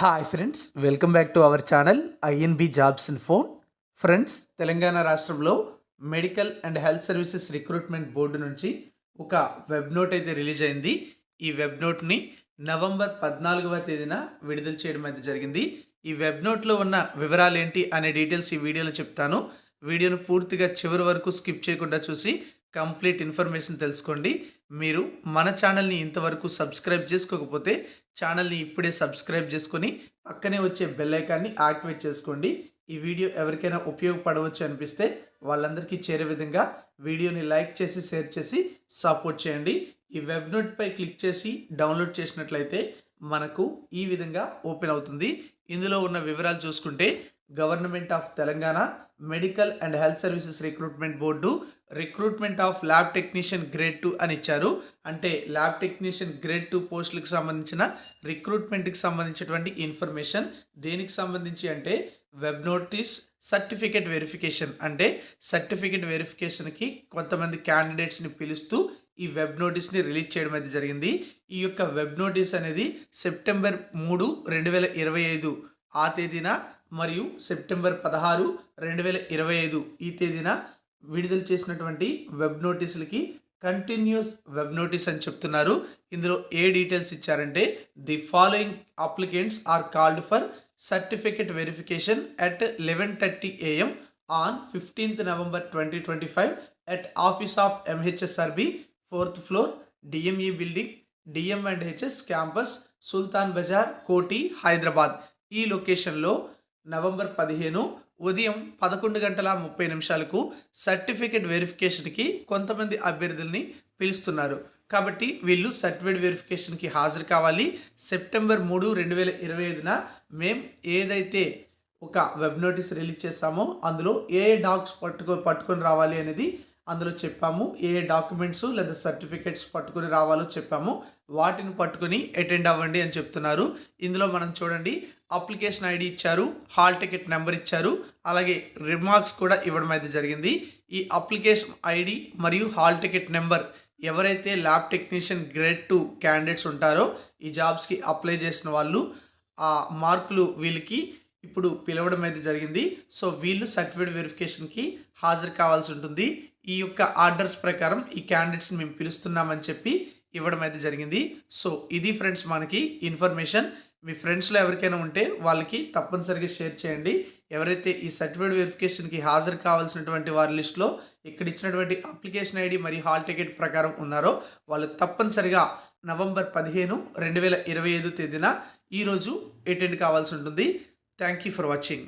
Hi friends welcome back to our channel INB jobs info friends Telangana రాష్ట్రంలో medical and health services recruitment board నుంచి ఒక web note అయితే release అయింది. ఈ web నోట్ని November పద్నాలుగవ తేదీన విడుదల చేయడం అయితే జరిగింది. ఈ వెబ్ నోట్లో ఉన్న వివరాలు ఏంటి అనే డీటెయిల్స్ ఈ వీడియోలో చెప్తాను. వీడియోను పూర్తిగా చివరి వరకు స్కిప్ చేయకుండా చూసి కంప్లీట్ ఇన్ఫర్మేషన్ తెలుసుకోండి. మీరు మన ఛానల్ని ఇంతవరకు సబ్స్క్రైబ్ చేసుకోకపోతే ఛానల్ని ఇప్పుడే సబ్స్క్రైబ్ చేసుకొని పక్కనే వచ్చే బెల్ ఐకాన్ని యాక్టివేట్ చేసుకోండి. ఈ వీడియో ఎవరికైనా ఉపయోగపడవచ్చు అనిపిస్తే వాళ్ళందరికీ చేరే విధంగా వీడియోని లైక్ చేసి షేర్ చేసి సపోర్ట్ చేయండి. ఈ వెబ్ నోట్పై క్లిక్ చేసి డౌన్లోడ్ చేసినట్లయితే మనకు ఈ విధంగా ఓపెన్ అవుతుంది. ఇందులో ఉన్న వివరాలు చూసుకుంటే government of Telangana medical and health services recruitment board recruitment of lab technician grade two అని ఇచ్చారు. అంటే ల్యాబ్ టెక్నీషియన్ గ్రేడ్ టూ పోస్టులకు సంబంధించిన రిక్రూట్మెంట్కి సంబంధించినటువంటి ఇన్ఫర్మేషన్ దేనికి సంబంధించి అంటే వెబ్ నోటీస్ సర్టిఫికేట్ వెరిఫికేషన్. అంటే సర్టిఫికేట్ వెరిఫికేషన్కి కొంతమంది క్యాండిడేట్స్ని పిలుస్తూ ఈ వెబ్ నోటీస్ని రిలీజ్ చేయడం అయితే జరిగింది. ఈ యొక్క వెబ్ నోటీస్ అనేది సెప్టెంబర్ మూడు రెండు వేల ఇరవై ఐదు ఆ తేదీన మరియు సెప్టెంబర్ పదహారు రెండు వేల ఇరవై ఐదు ఈ తేదీన విడుదల చేసినటువంటి వెబ్ నోటీసులకి కంటిన్యూస్ వెబ్ నోటీస్ అని చెప్తున్నారు. ఇందులో ఏ డీటెయిల్స్ ఇచ్చారంటే the following applicants are called for certificate verification at eleven thirty AM on fifteenth November twenty twenty five at office of MHSRB fourth floor DME building DM and HS campus Sultan Bazar Koti Hyderabad ఈ లొకేషన్లో November పదిహేను ఉదయం పదకొండు గంటల ముప్పై నిమిషాలకు certificate వెరిఫికేషన్కి కొంతమంది అభ్యర్థుల్ని పిలుస్తున్నారు. కాబట్టి వీళ్ళు సర్టిఫికేట్ వెరిఫికేషన్కి హాజరు కావాలి. సెప్టెంబర్ మూడు రెండు వేల ఇరవై ఐదున మేము ఏదైతే ఒక వెబ్ నోటీస్ రిలీజ్ చేస్తామో అందులో ఏ డాక్స్ పట్టుకో పట్టుకొని రావాలి అనేది అందులో చెప్పాము. ఏ డాక్యుమెంట్స్ లేదా సర్టిఫికేట్స్ పట్టుకొని రావాలో చెప్పాము. వాటిని పట్టుకొని అటెండ్ అవ్వండి అని చెప్తున్నారు. ఇందులో మనం చూడండి అప్లికేషన్ ఐడి ఇచ్చారు హాల్ టికెట్ నెంబర్ ఇచ్చారు అలాగే రిమార్క్స్ కూడా ఇవ్వడం అయితే జరిగింది. ఈ అప్లికేషన్ ఐడి మరియు హాల్ టికెట్ నెంబర్ ఎవరైతే lab technician grade two candidates ఉంటారో ఈ జాబ్స్కి అప్లై చేసిన వాళ్ళు ఆ మార్కులు వీళ్ళకి ఇప్పుడు పిలవడం అయితే జరిగింది. సో వీళ్ళు సర్టిఫికేట్ వెరిఫికేషన్కి హాజరు కావాల్సి ఉంటుంది. ఈ యొక్క ఆర్డర్స్ ప్రకారం ఈ క్యాండిడేట్స్ని మేము పిలుస్తున్నామని చెప్పి ఇవ్వడం అయితే జరిగింది. సో ఇది ఫ్రెండ్స్ మనకి ఇన్ఫర్మేషన్. మీ ఫ్రెండ్స్లో ఎవరికైనా ఉంటే వాళ్ళకి తప్పనిసరిగా షేర్ చేయండి. ఎవరైతే ఈ సర్టిఫికేట్ వెరిఫికేషన్కి హాజరు కావాల్సినటువంటి వారి లిస్టులో ఇక్కడ ఇచ్చినటువంటి అప్లికేషన్ ఐడి మరియు హాల్ టికెట్ ప్రకారం ఉన్నారో వాళ్ళు తప్పనిసరిగా నవంబర్ పదిహేను రెండు వేల ఇరవై ఐదు తేదీన ఈరోజు అటెండ్ కావాల్సి ఉంటుంది. Thank you for watching.